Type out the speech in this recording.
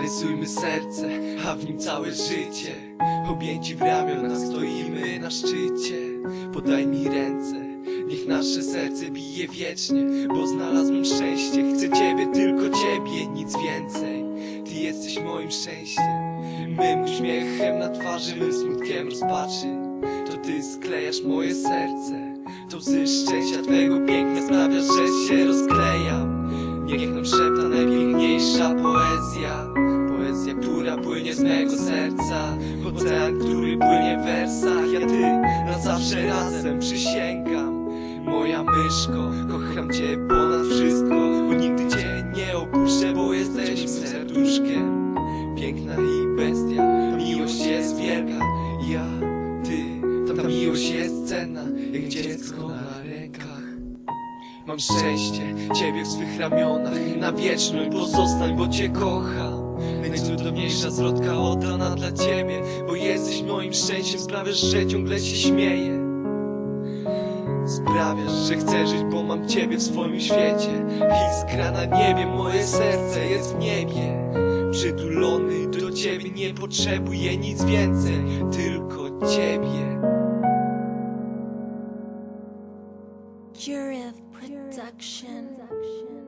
Zarysujmy serce, a w nim całe życie. Objęci w ramionach stoimy na szczycie. Podaj mi ręce, niech nasze serce bije wiecznie Bo znalazłem szczęście, chcę Ciebie, tylko Ciebie, nic więcej. Ty jesteś moim szczęściem. Mym uśmiechem na twarzy, mym smutkiem rozpaczy. To Ty sklejasz moje serce. To łzy szczęścia Twego piękna poezja. Poezja, która płynie z mego serca. Ocean, który płynie w wersach. Ja ty, na zawsze razem przysięgam. Moja myszko, kocham cię ponad wszystko. Bo nigdy cię nie opuszczę, bo jesteś serduszkiem. Piękna i bestia, ta miłość jest wielka. Ja, ty, ta miłość jest cenna. Jak dziecko na rękach Mam szczęście, Ciebie w swych ramionach Na wieczność pozostań, bo Cię kocham. Najcudowniejsza zwrotka oddana dla Ciebie Bo jesteś moim szczęściem Sprawiasz, że ciągle się śmieję. Sprawiasz, że chcę żyć, bo mam Ciebie w swoim świecie. Iskra na niebie, moje serce jest w niebie. Przytulony do Ciebie nie potrzebuję nic więcej Tylko Ciebie Curative production.